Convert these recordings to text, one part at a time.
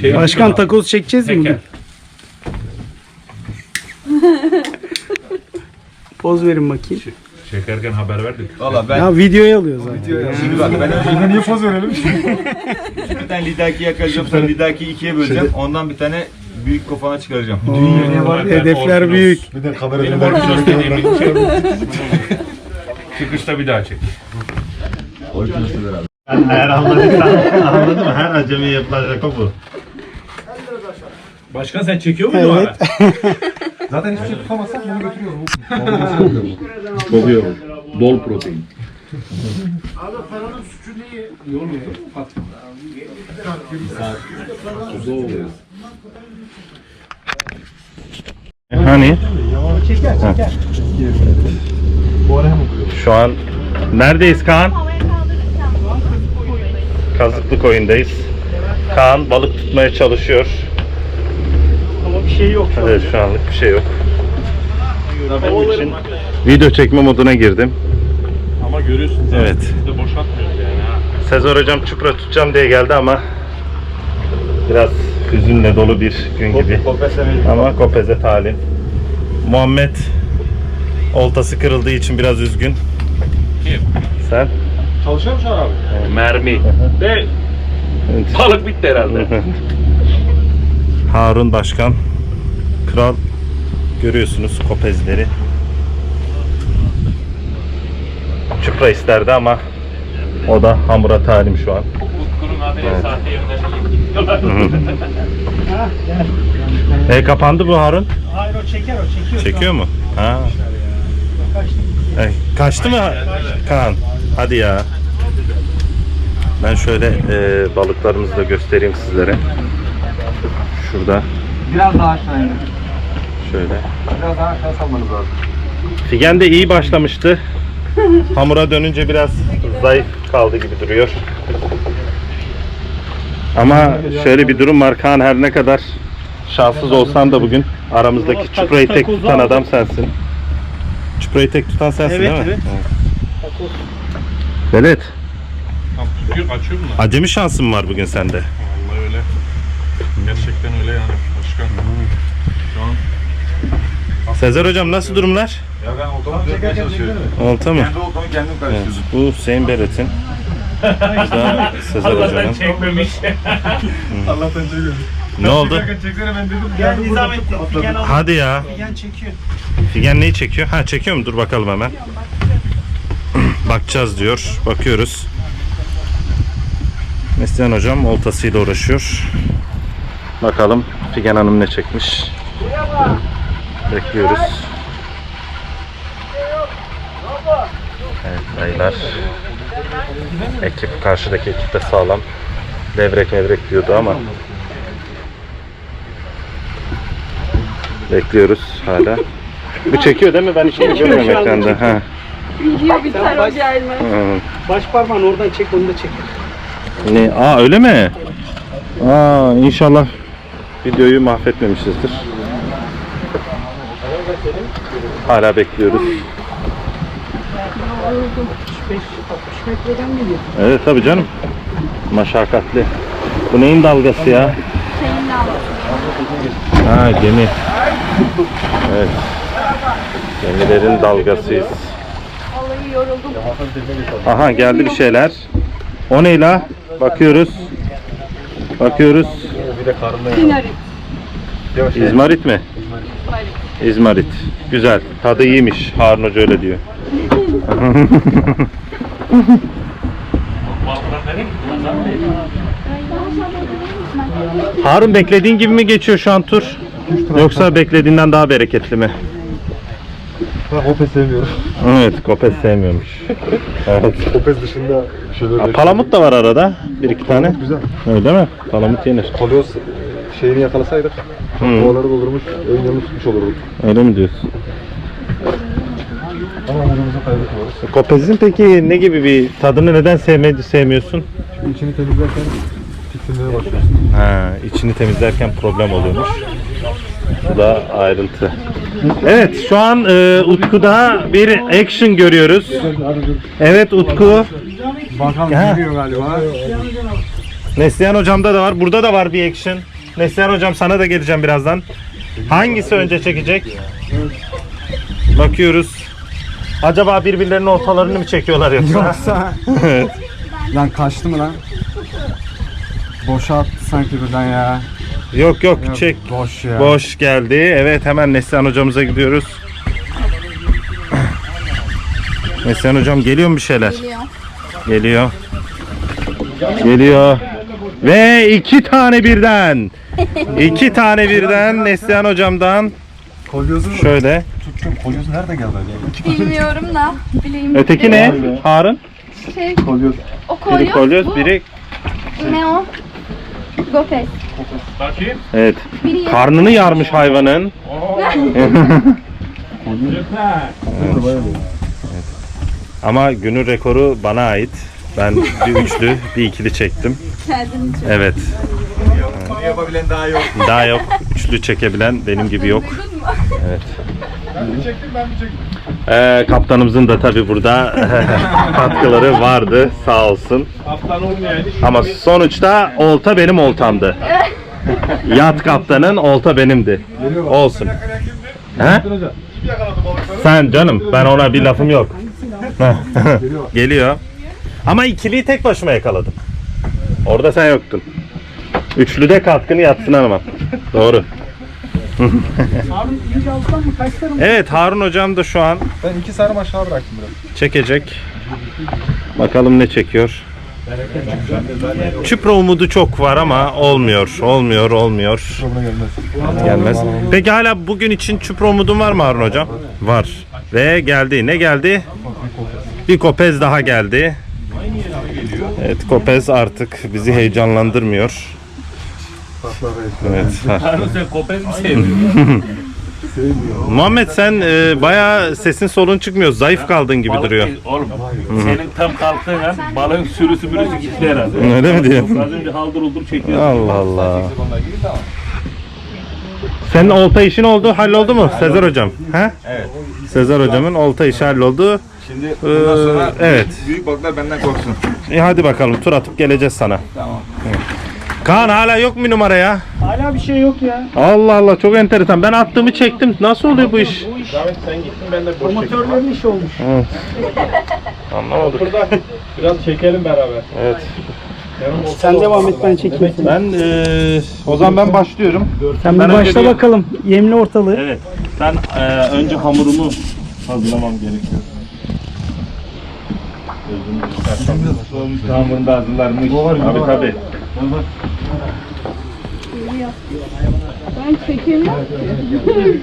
Şey Başkan takoz çekeceğiz mi bugün? Poz verin bakayım. Çekerken haber verdik. Valla ben Ya videoya alıyor zaten. şimdi bak ben önce niye poz verelim? bir tane lidaki yakalayacağım sonra lidaki ikiye böleceğim. Ondan bir tane büyük kafana çıkaracağım. Hedefler büyük. Bir de kamera Benim orada istediğim bir şey. Çıkışta bir daha çek. Eğer anladıysan anladın mı? Her acemi yapılacak o bu. Başkan sen çekiyor muydun ara? Zaten hiçbir şey tutamazsak bunu iyi olur. Bol protein. Hani? Şu an neredeyiz Kaan? Kazıklı koyundayız. Kaan balık tutmaya çalışıyor. Ama bir şey yok. Evet şu anlık bir şey yok. Benim için video çekme moduna girdim. Ama görüyorsun zaten. Evet. Biz de boşaltmıyoruz yani ha. Sezor hocam çupra tutacağım diye geldi ama biraz hüzünle dolu bir gün gibi. Ama Kopez'e talim. Muhammed oltası kırıldığı için biraz üzgün. Kim? Sen? Çalışıyor musun abi? Mermi. De balık bitti herhalde. Harun Başkan. Kral görüyorsunuz Kopezleri. Çupra isterdi ama o da hamura talim şu an. E kapandı bu Harun. Hayır o çeker o çekiyor. Çekiyor mu? Ha. E, kaçtı mı Kaan? Hadi ya. Ben şöyle e, balıklarımızı da göstereyim sizlere. Şurada Biraz daha aşağı in. şöyle. Biraz daha aşağı salmanız lazım. Figen de iyi başlamıştı. Hamura dönünce biraz zayıf kaldı gibi duruyor. Ama şöyle bir durum var Kaan her ne kadar şanssız olsan da bugün aramızdaki çuprayı tek tutan adam sensin. Çuprayı tek tutan sensin Evet, değil mi? evet. Evet. Tam tutuyor açıyor mu? Acemi şansın var bugün sende? Vallahi öyle. Gerçekten öyle yani başkan. Şu an Sezer hocam nasıl durumlar? Ya ben otomu düzeltmeye çalışıyorum. Olta mı? Kendi otomu kendim karıştırdım. Bu Hüseyin Beret'in. Bu da Sezer hoca'nın. çekmemiş. Allah'tan çekiyorum. Ne oldu? Çeksene ben dedim. Gel Nizamettin. Figen al. Hadi ya. Figen çekiyor. Figen neyi çekiyor? Ha çekiyor mu? Dur bakalım hemen. Bakacağız diyor. Bakıyoruz. Neslihan hocam oltasıyla uğraşıyor. Bakalım Figen Hanım ne çekmiş. Bekliyoruz. Evet dayılar. Ekip karşıdaki ekip de sağlam. Levrek mevrek diyordu ama. Bekliyoruz hala. Bu çekiyor değil mi? Ben hiç görmüyorum ekranda. Ha. Video biter o gelmez. ha. Baş parmağını oradan çek onu da çek. Ne? Aa öyle mi? Aa inşallah videoyu mahvetmemişizdir. Hala bekliyoruz. 65-60 metreden geliyor. Evet tabii canım. Maşakkatli. Bu neyin dalgası ya? Şeyin de Ha gemi. Evet. Gemilerin dalgasıyız. Yoruldum. Aha geldi bir şeyler. O ne la? Bakıyoruz. Bakıyoruz. Dinarit. İzmarit mi? İzmarit. Güzel. Tadı iyiymiş. Harun Hoca öyle diyor. Harun beklediğin gibi mi geçiyor şu an tur? Yoksa beklediğinden daha bereketli mi? Ben Opet sevmiyorum. Evet, Kopez sevmiyormuş. Evet. Opet dışında şeyler Ha, Palamut da var arada. Bir iki tane. güzel. Öyle mi? Palamut yenir. Kolyoz şeyini yakalasaydık Hı. kovaları doldurmuş, ön yanını tutmuş olurduk. Öyle mi diyorsun? Ama ucumuzu kaybetmiyoruz. Kopez'in peki ne gibi bir tadını neden sevmedi, sevmiyorsun? Şimdi içini temizlerken tiksinmeye başlıyorsun. Ha, içini temizlerken problem oluyormuş. Bu da ayrıntı. Evet, şu an e, Utku'da bir action görüyoruz. Evet Utku. Bakalım geliyor galiba. Neslihan hocamda da var. Burada da var bir action. Neslihan hocam sana da geleceğim birazdan. Hangisi önce çekecek? Bakıyoruz. Acaba birbirlerinin ortalarını mı çekiyorlar yoksa? Yoksa Evet. lan kaçtı mı lan? Boşa attı sanki birden ya. Yok yok Yok, çek. Boş ya. Boş geldi. Evet hemen Neslihan hocamıza gidiyoruz. Neslihan hocam geliyor mu bir şeyler? Geliyor. Geliyor. Geliyor. Ve iki tane birden. İki tane birden Neslihan hocamdan. Kolyozu Şöyle. tuttum. Kolyozu nerede geldi acaba? Bilmiyorum da. Bileyim. Öteki ne? Harun. Şey, Kolyoz. o Biri kolyoz, kolyoz, bu. biri Ne o? Gopes. Bakayım. evet. Karnını yarmış hayvanın. Ama günün rekoru bana ait. Ben bir üçlü, bir ikili çektim. kendini çok Evet. Bunu yapabilen daha yok. Daha yok. Üçlü çekebilen benim gibi yok. Ee, kaptanımızın da tabi burada katkıları vardı sağ olsun. Kaptan olmayaydı. Ama sonuçta olta benim oltamdı. Yat kaptanın olta benimdi. Olsun. He? Sen canım ben ona bir lafım yok. Geliyor. Ama ikiliyi tek başıma yakaladım. Orada sen yoktun. Üçlüde katkını yatsın ama. Doğru. Abi iyice alttan mı kaçlarım? Evet Harun hocam da şu an Ben iki sarım aşağı bıraktım biraz. çekecek. Bakalım ne çekiyor. Çupra umudu çok var ama olmuyor, olmuyor, olmuyor. Buna gelmez. Gelmez. Peki hala bugün için çupra umudun var mı Harun hocam? Var. Ve geldi. Ne geldi? Bir kopez daha geldi. Evet kopez artık bizi heyecanlandırmıyor. Evet. Harun sen kopez mi seviyorsun? Muhammed sen e, bayağı sesin solun çıkmıyor. Zayıf kaldın gibi Balık duruyor. değil, Oğlum senin tam kalktığın an balığın sürüsü mürüsü gitti herhalde. Öyle mi diyorsun? Az önce haldır uldur çekiyorsun. Allah Allah. Senin olta işin oldu, halloldu mu Sezer hocam? He? Evet. Sezer hocamın olta işi halloldu. Şimdi bundan Ee, sonra evet. büyük balıklar benden korksun. E hadi bakalım tur atıp geleceğiz sana. Tamam. Kaan hala yok mu numara ya? Hala bir şey yok ya. Allah Allah çok enteresan. Ben attığımı çektim. Nasıl oluyor bu iş? sen gittin ben de boş Amatörlerin işi olmuş. Anlamadık. Biraz çekelim beraber. Evet. Sen devam et ben çekeyim. Ben e, o zaman ben başlıyorum. Sen Ben başla bir- bakalım. Yemli ortalığı. Evet. Sen e, önce hamurumu hazırlamam gerekiyor. Hamurunu da hazırlarmış. Abi tabii. Ben çekilmem ki.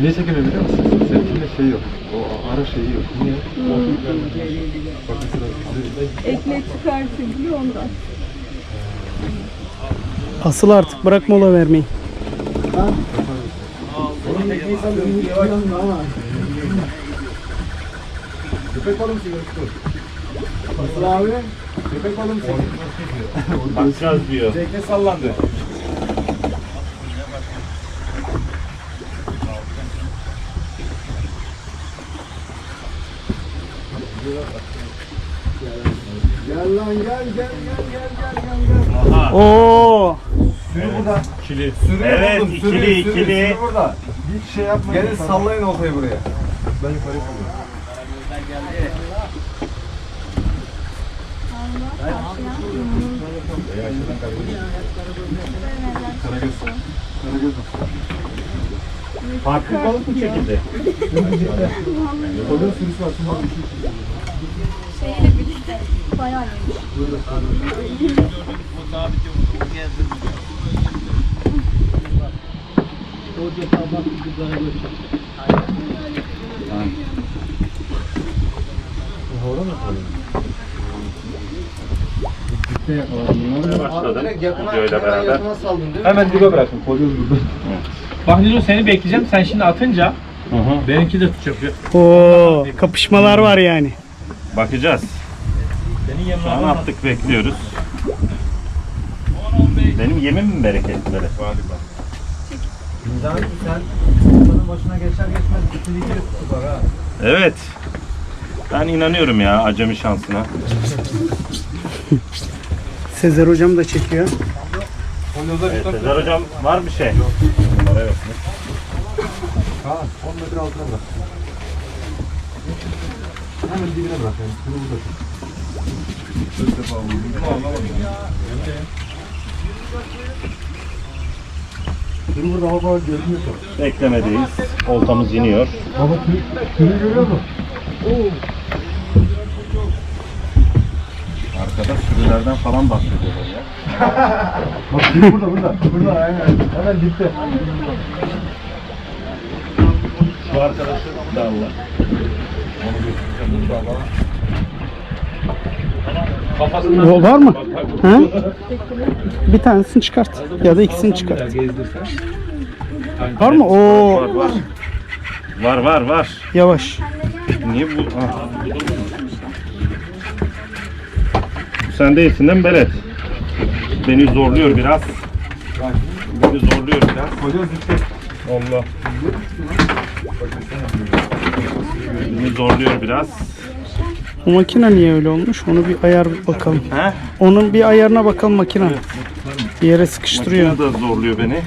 Niye çekemiyor biliyor musun? Seninle şey yok. O ara şeyi yok. Niye? Ekmek çıkartıyor ondan. Asıl artık bırak mola vermeyi. Köpek balığı mısın? Asıl abi. Köpek balığı mısın? Bakacağız diyor. Tekne sallandı. Gel lan gel gel gel gel gel gel. Oo. Sürü burada. İkili. Sürü Evet, buldum. ikili, sürü, ikili. Sürü, sürü burada. Hiç şey yapmayın. Gelin sallayın oltayı buraya. Ben yukarı koyuyorum. Karagöz. Karagöz. Farklı balık mı çekildi? Kolun sürüsü var. Bak. Şeyle birlikte bayağı yemiş. Başladım. Videoyla beraber. Hemen dibe bırakın. Kolyoz burada. Bak Nilo seni bekleyeceğim. Sen şimdi atınca benimki de tutacak. Oo. Kapışmalar var yani. Bakacağız. Senin Şu an attık bekliyoruz. Benim yemim mi bereketli böyle? Sen başına geçer geçmez bütün ikili tutu var ha. Evet. Ben inanıyorum ya acemi şansına. Sezer hocam da çekiyor. Evet, Sezer hocam var bir şey. Ha 10 metre altına bırak. Hemen dibine bırak yani. Şunu burada. Şunu burada hava görünüyor. Beklemedeyiz. Oltamız iniyor. Baba tüy, tüyü görüyor musun? Arkada sürülerden falan bahsediyorlar ya. Bak burada burada. Burada aynen. Hemen dipte. Şu arkadaşı da Allah. O var mı? Ha? Bir tanesini çıkart. Ya da ikisini çıkart. Var mı? Oo Var var. Var var var. yavaş. Niye bu? Ah. Sen değilsin değil mi Belet? Beni zorluyor biraz. Beni zorluyor biraz. Allah. Beni zorluyor biraz. O makine niye öyle olmuş? Onu bir ayar bakalım. He? Onun bir ayarına bakalım makine. Bir yere sıkıştırıyor. Makine da zorluyor beni.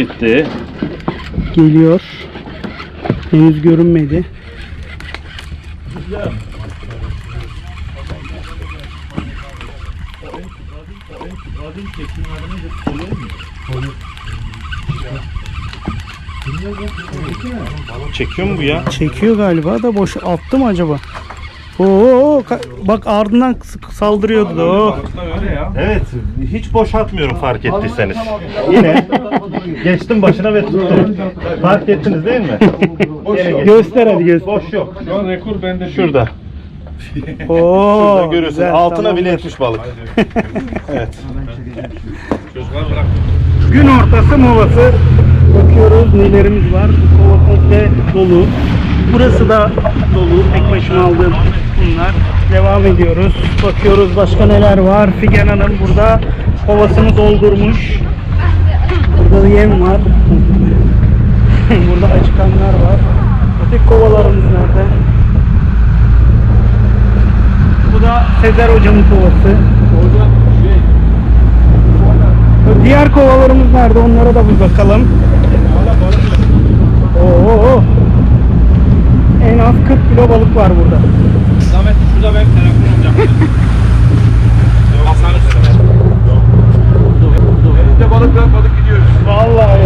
Bitti. Geliyor. Henüz görünmedi. Çekiyor mu bu ya? Çekiyor galiba da boş attı mı acaba? Oo bak ardından saldırıyordu da o. Evet, hiç boşaltmıyorum fark ettiyseniz. Yine geçtim başına ve tuttum. Fark ettiniz değil mi? Yine geçtim. Göster hadi göster. Boş yok. Şu an rekor bende. Şurada. Oo, Şurada görüyorsun. güzel, Altına tamam. bile etmiş balık. evet. Gün ortası molası. Bakıyoruz nelerimiz var. Bu kova komple dolu. Burası da dolu. Tek başıma aldığım bunlar. Devam ediyoruz. Bakıyoruz başka neler var. Figen Hanım burada kovasını doldurmuş. Burada da yem var. burada acıkanlar var. Öteki kovalarımız nerede? Bu da Sezer hocamın kovası. Diğer kovalarımız nerede? Onlara da bir bakalım. Oo. En az 40 kilo balık var burada. Zahmet şurada ben telefon olacağım. Masanın üstüne. Elimde balık var balık. Vallahi